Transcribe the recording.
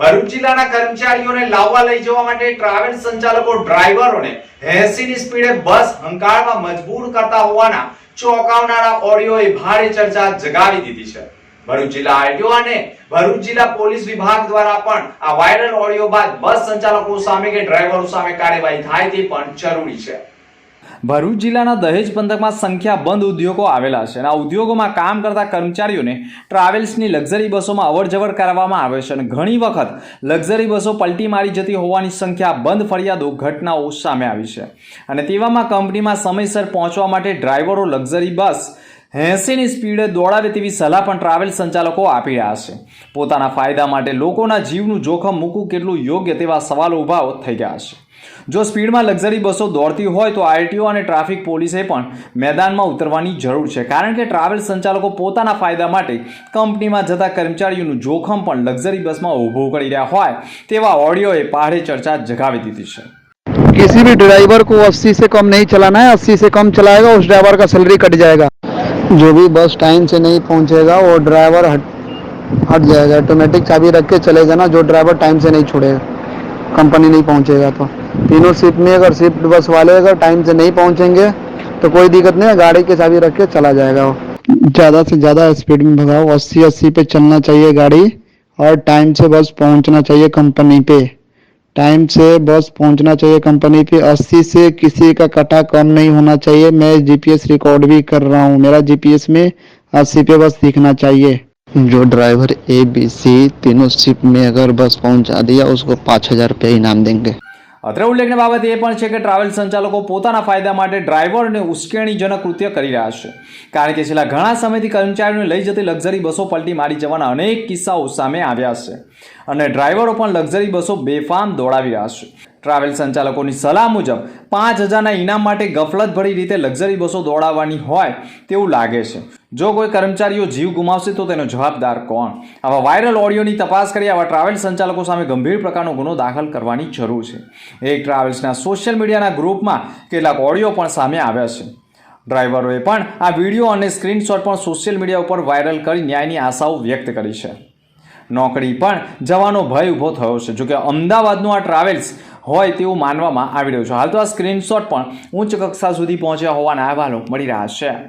ભરૂચ જિલ્લાના કર્મચારીઓને લાવવા લઈ જવા માટે ટ્રાવેલ સંચાલકો ડ્રાઈવરોને 80 ની સ્પીડે બસ હંકારવા મજબૂર કરતા હોવાના ચોંકાવનારા ઓડિયોએ ભારે ચર્ચા જગાવી દીધી છે. ભરૂચ જિલ્લા આરટીઓ અને ભરૂચ જિલ્લા પોલીસ વિભાગ દ્વારા પણ આ વાયરલ ઓડિયો બાદ બસ સંચાલકો સામે કે ડ્રાઈવરો સામે કાર્યવાહી થાય તે પણ જરૂરી છે. ભરૂચ જિલ્લાના દહેજ પંથકમાં સંખ્યાબંધ ઉદ્યોગો આવેલા છે અને આ ઉદ્યોગોમાં કામ કરતા કર્મચારીઓને ટ્રાવેલ્સની લક્ઝરી બસોમાં અવરજવર કરવામાં આવે છે અને ઘણી વખત લક્ઝરી બસો પલટી મારી જતી હોવાની સંખ્યાબંધ ફરિયાદો ઘટનાઓ સામે આવી છે. અને તેવામાં કંપનીમાં સમયસર પહોંચવા માટે ડ્રાઈવરો લક્ઝરી બસ એંસીની સ્પીડે દોડાવે તેવી સલાહ પણ ટ્રાવેલ સંચાલકો આપી રહ્યા છે પોતાના ફાયદા માટે લોકોના જીવનું જોખમ મૂકવું કેટલું યોગ્ય તેવા સવાલો ઊભા થઈ ગયા છે જો સ્પીડમાં લક્ઝરી બસો દોડતી હોય તો આરટીઓ અને ટ્રાફિક પોલીસે પણ મેદાનમાં ઉતરવાની જરૂર છે કારણ કે ટ્રાવેલ સંચાલકો પોતાના ફાયદા માટે કંપનીમાં જતા કર્મચારીઓનું જોખમ પણ લક્ઝરી બસમાં ઊભું કરી રહ્યા હોય તેવા ઓડિયોએ પહાડે ચર્ચા જગાવી દીધી છે किसी भी ड्राइवर को 80 से कम नहीं चलाना है 80 से कम चलाएगा उस ड्राइवर का सैलरी कट जाएगा जो भी बस टाइम से नहीं पहुंचेगा, वो ड्राइवर हट हट जाएगा ऑटोमेटिक चाबी रख के चलेगा ना, जो ड्राइवर टाइम से नहीं छोड़ेगा कंपनी नहीं पहुंचेगा तो। तीनों शिफ्ट में अगर शिफ्ट बस वाले अगर टाइम से नहीं पहुँचेंगे तो कोई दिक्कत नहीं है, गाड़ी की चाबी रख के चला जाएगा वो। ज़्यादा से ज़्यादा स्पीड में भगाओ, अस्सी अस्सी पे चलना चाहिए गाड़ी, और टाइम से बस पहुँचना चाहिए कंपनी पे। टाइम से बस पहुँचना चाहिए कंपनी पे 80 से किसी का कटा कम नहीं होना चाहिए। मैं जीपीएस रिकॉर्ड भी कर रहा हूँ। मेरा जीपीएस में 80 पे बस दिखना चाहिए। जो ड्राइवर ए बी सी तीनों शिप में अगर बस पहुँचा दिया, उसको पाँच हज़ार रुपये इनाम देंगे। અત્રે ઉલ્લેખની બાબત એ પણ છે કે ટ્રાવેલ સંચાલકો પોતાના ફાયદા માટે ડ્રાઈવરને ઉશ્કેરણીજનક કૃત્ય કરી રહ્યા છે. કારણ કે છેલ્લા ઘણા સમયથી કર્મચારીઓને લઈ જતી લક્ઝરી બસો પલટી મારી જવાના અનેક કિસ્સાઓ સામે આવ્યા છે. અને ડ્રાઈવરો પણ લક્ઝરી બસો બેફામ દોડાવી રહ્યા છે. ટ્રાવેલ સંચાલકોની સલાહ મુજબ પાંચ હજારના ઇનામ માટે ગફલતભરી રીતે લક્ઝરી બસો દોડાવવાની હોય તેવું લાગે છે. જો કોઈ કર્મચારીઓ જીવ ગુમાવશે તો તેનો જવાબદાર કોણ? આવા વાયરલ ઓડિયોની તપાસ કરી આવા ટ્રાવેલ સંચાલકો સામે ગંભીર પ્રકારનો ગુનો દાખલ કરવાની જરૂર છે. એક ટ્રાવેલ્સના સોશિયલ મીડિયાના ગ્રુપમાં કેટલાક ઓડિયો પણ સામે આવ્યા છે. ડ્રાઈવરોએ પણ આ વીડિયો અને સ્ક્રીનશોટ પણ સોશિયલ મીડિયા ઉપર વાયરલ કરી ન્યાયની આશાઓ વ્યક્ત કરી છે. નોકરી પણ જવાનો ભય ઊભો થયો છે. જોકે અમદાવાદનું આ ટ્રાવેલ્સ હોય તેવું માનવામાં આવી રહ્યું છે. હાલ તો આ સ્ક્રીનશોટ પણ ઉચ્ચ કક્ષા સુધી પહોંચ્યા હોવાના અહેવાલો મળી રહ્યા છે.